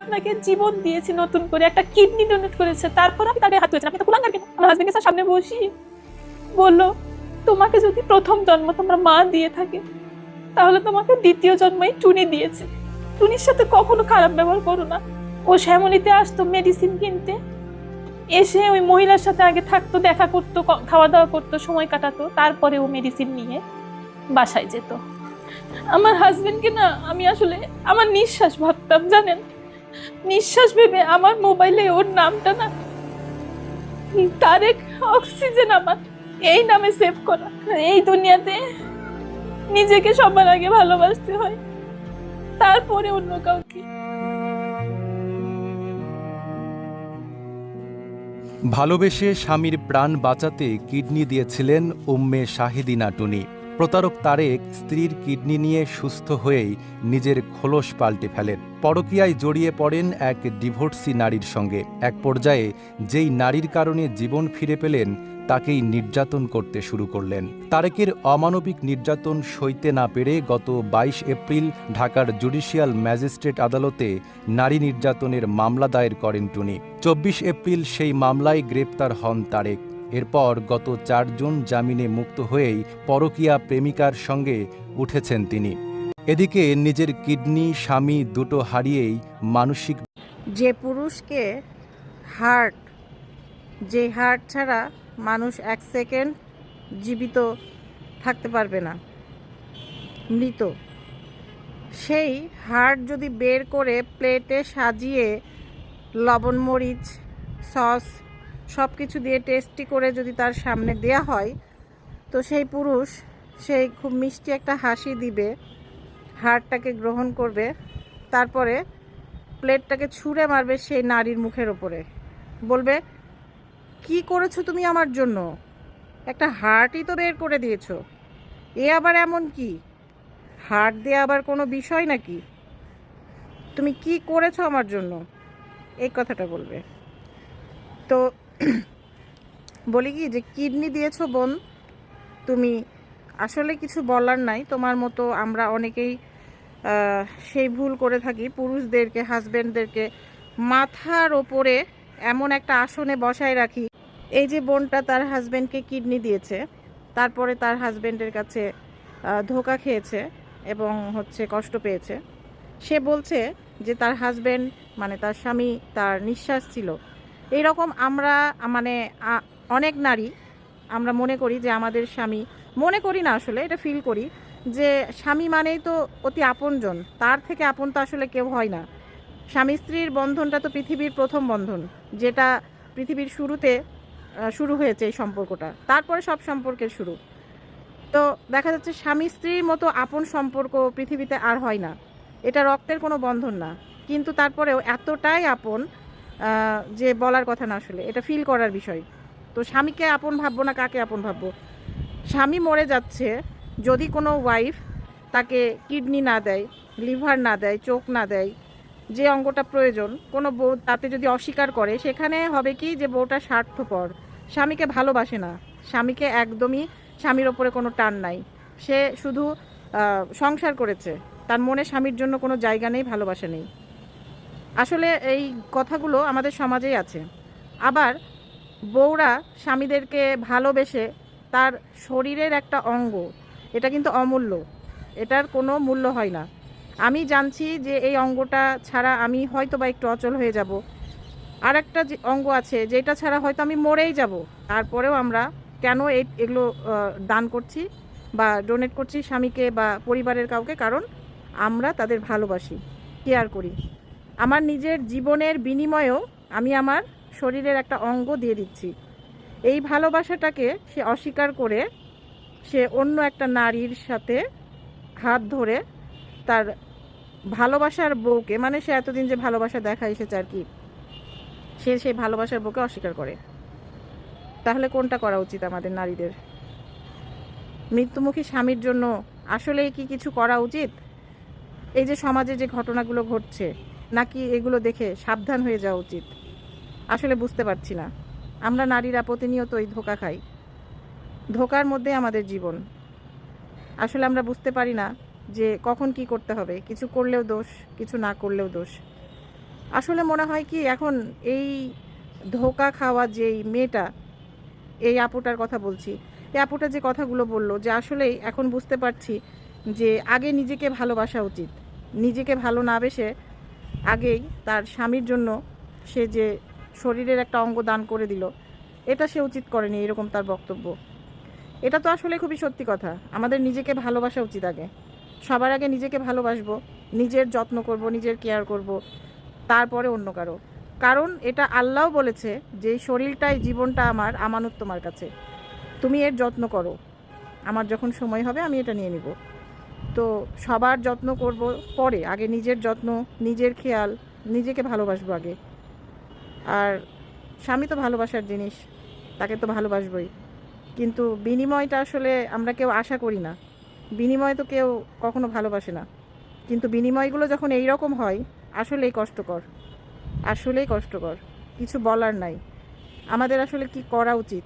আপনাকে জীবন দিয়েছি নতুন করে, একটা কিডনি ডোনেট করেছে, তারপর আমি তাকে হাত ধরেছেন আপনি তো কুলাঙ্গার কেন? আমার হাজবেন্ডের সাথে সামনে বসি। বলল, তোমাকে যদি প্রথম জন্ম তোমার মা দিয়ে থাকে, তাহলে তোমাকে দ্বিতীয় জন্মই টুনি দিয়েছে। টুনির সাথে কখনো খারাপ ব্যবহার করো না। ও শ্যামলিতে আসতো মেডিসিন কিনতে। এসে ওই মহিলার সাথে আগে থাকতো, দেখা করতো খাওয়া দাওয়া করতো, সময় কাটাতো, তারপরে ও মেডিসিন নিয়ে বাসায় যেত। আমার হাজবেন্ডকে না, আমি আসলে আমার নিঃশ্বাস ভাবতাম, জানেন? নিঃশ্বাস ভেবে আমার মোবাইলে ওর নামটা না তারেক অক্সিজেন আমার। এই নামে সেভ করা। এই দুনিয়াতে নিজেকে সবার আগে ভালোবাসতে হয়। তারপরে অন্য কাউকে। ভালোবেসে স্বামীর প্রাণ বাঁচাতে কিডনি দিয়েছিলেন উম্মে শাহিদিনা টুনি। প্রতারক তারেক স্ত্রীর কিডনি নিয়ে সুস্থ হয়েই নিজের খোলস পাল্টে ফেলেন। পরকীয়ায় জড়িয়ে পড়েন এক ডিভোর্সি নারীর সঙ্গে। এক পর্যায়ে যেই নারীর কারণে জীবন ফিরে পেলেন, তাকেই নির্যাতন করতে শুরু করলেন। তারেকের অমানবিক নির্যাতন সইতে না পেরে গত বাইশ এপ্রিল ঢাকার জুডিশিয়াল ম্যাজিস্ট্রেট আদালতে নারী নির্যাতনের মামলা দায়ের করেন টুনি। চব্বিশ এপ্রিল সেই মামলায় গ্রেপ্তার হন তারেক। এরপর গত চার জুন জামিনে মুক্ত হয়েই পরকীয়া প্রেমিকার সঙ্গে উঠেছেন তিনি। এদিকে নিজের কিডনি, স্বামী দুটো হারিয়েই মানসিক যে পুরুষকে হার্ট, যে হার্ট ছাড়া মানুষ এক সেকেন্ড জীবিত থাকতে পারবে না, মৃত। সেই হার্ট যদি বের করে প্লেটে সাজিয়ে লবণ মরিচ, সস সব কিছু দিয়ে টেস্টি করে যদি তার সামনে দেয়া হয়, তো সেই পুরুষ, সেই খুব মিষ্টি একটা হাসি দিবে, হাড়টাকে গ্রহণ করবে, তারপরে প্লেটটাকে ছুঁড়ে মারবে সেই নারীর মুখের ওপরে। বলবে, কি করেছ তুমি আমার জন্য? একটা হার্টই তো বের করে দিয়েছ। এ আবার এমন কি? হার্ট দিয়ে আবার কোনো বিষয় নাকি? তুমি কি করেছ আমার জন্য? এই কথাটা বলবে। তো বলি কি যে, কিডনি দিয়েছ বোন? তুমি, আসলে কিছু বলার নাই। তোমার মতো আমরা অনেকেই সেই ভুল করে থাকি। পুরুষদেরকে হাজবেন্ডদেরকে মাথার ওপরে এমন একটা আসনে বসায় রাখি। এই যে বোনটা তার হাজবেন্ডকে কিডনি দিয়েছে, তারপরে তার হাজবেন্ডের কাছে ধোকা খেয়েছে এবং হচ্ছে কষ্ট পেয়েছে। সে বলছে যে, তার হাজবেন্ড মানে তার স্বামী, তার নিঃশ্বাস ছিল। এই রকম আমরা মানে অনেক নারী আমরা মনে করি যে আমাদের স্বামী, মনে করি না আসলে, এটা ফিল করি যে স্বামী মানেই তো অতি আপনজন, তার থেকে আপন তো আসলে কেউ হয় না। স্বামী স্ত্রীর বন্ধনটা তো পৃথিবীর প্রথম বন্ধন, যেটা পৃথিবীর শুরুতে শুরু হয়েছে এই সম্পর্কটা, তারপরে সব সম্পর্কের শুরু। তো দেখা যাচ্ছে স্বামী স্ত্রীর মতো আপন সম্পর্ক পৃথিবীতে আর হয় না। এটা রক্তের কোনো বন্ধন না, কিন্তু তারপরেও এতটাই আপন যে বলার কথা না আসলে, এটা ফিল করার বিষয়। তো স্বামীকে আপন ভাববো না কাকে আপন ভাববো? স্বামী মরে যাচ্ছে, যদি কোনো ওয়াইফ তাকে কিডনি না দেয় লিভার না দেয়, চোখ না দেয়, যে অঙ্গটা প্রয়োজন, কোনো বউ তাতে যদি অস্বীকার করে, সেখানে হবে কি যে বউটা স্বার্থপর। স্বামীকে ভালোবাসে না। স্বামীকে একদমই স্বামীর ওপরে কোনো টান নাই। সে শুধু সংসার করেছে। তার মনে স্বামীর জন্য কোনো জায়গা নেই, ভালোবাসা নেই। আসলে এই কথাগুলো আমাদের সমাজেই আছে। আবার বউরা স্বামীদেরকে ভালোবেসে তার শরীরের একটা অঙ্গ, এটা কিন্তু অমূল্য। এটার কোনো মূল্য হয় না। আমি জানছি যে এই অঙ্গটা ছাড়া আমি হয়তো বা একটু অচল হয়ে যাব। আর একটা অঙ্গ আছে, যেটা ছাড়া হয়তো আমি মরেই যাব। তারপরেও আমরা কেন এই এগুলো দান করছি বা ডোনেট করছি স্বামীকে বা পরিবারের কাউকে? কারণ আমরা তাদের ভালোবাসি কেয়ার করি। আমার নিজের জীবনের বিনিময়েও আমি আমার শরীরের একটা অঙ্গ দিয়ে দিচ্ছি। এই ভালোবাসাটাকে সে অস্বীকার করে সে অন্য একটা নারীর সাথে হাত ধরে তার ভালোবাসার বউকে মানে সে এতদিন যে ভালোবাসা দেখা এসেছে আর কি, সে সেই ভালোবাসার বউকে অস্বীকার করে। তাহলে কোনটা করা উচিত আমাদের নারীদের? মৃত্যুমুখী স্বামীর জন্য আসলেই কি কিছু করা উচিত? এই যে সমাজে যে ঘটনাগুলো ঘটছে নাকি এগুলো দেখে সাবধান হয়ে যাওয়া উচিত? আসলে বুঝতে পারছি না। আমরা নারীরা প্রতিনিয়ত প্রতিনিয়তই ধোকা খাই। ধোকার মধ্যে আমাদের জীবন। আসলে আমরা বুঝতে পারি না যে কখন কি করতে হবে। কিছু করলেও দোষ, কিছু না করলেও দোষ। আসলে মনে হয় কি, এখন এই ধোকা খাওয়া যেই মেয়েটা, এই আপুটার কথা বলছি, এই আপুটা যে কথাগুলো বলল যে আসলেই এখন বুঝতে পারছি যে আগে নিজেকে ভালোবাসা উচিত। নিজেকে ভালো না বেসে আগেই তার স্বামীর জন্য সে যে শরীরের একটা অঙ্গ দান করে দিল, এটা সে উচিত করেনি এরকম তার বক্তব্য। এটা তো আসলে খুবই সত্যি কথা। আমাদের নিজেকে ভালোবাসা উচিত আগে। সবার আগে নিজেকে ভালোবাসবো, নিজের যত্ন করব, নিজের কেয়ার করব, তারপরে অন্য কারও। কারণ এটা আল্লাহও বলেছে যে শরীরটাই জীবনটা আমার, আমানত তোমার কাছে। তুমি এর যত্ন করো। আমার যখন সময় হবে আমি এটা নিয়ে নিব। তো সবার যত্ন করব পরে, আগে নিজের যত্ন, নিজের খেয়াল, নিজেকে ভালোবাসবো আগে। আর স্বামী তো ভালোবাসার জিনিস, তাকে তো ভালোবাসবই। কিন্তু বিনিময়টা আসলে আমরা কেউ আশা করি না। বিনিময় তো কেউ কখনো ভালোবাসে না। কিন্তু বিনিময়গুলো যখন এই রকম হয়, আসলেই কষ্টকর। আসলেই কষ্টকর। কিছু বলার নাই। আমাদের আসলে কি করা উচিত?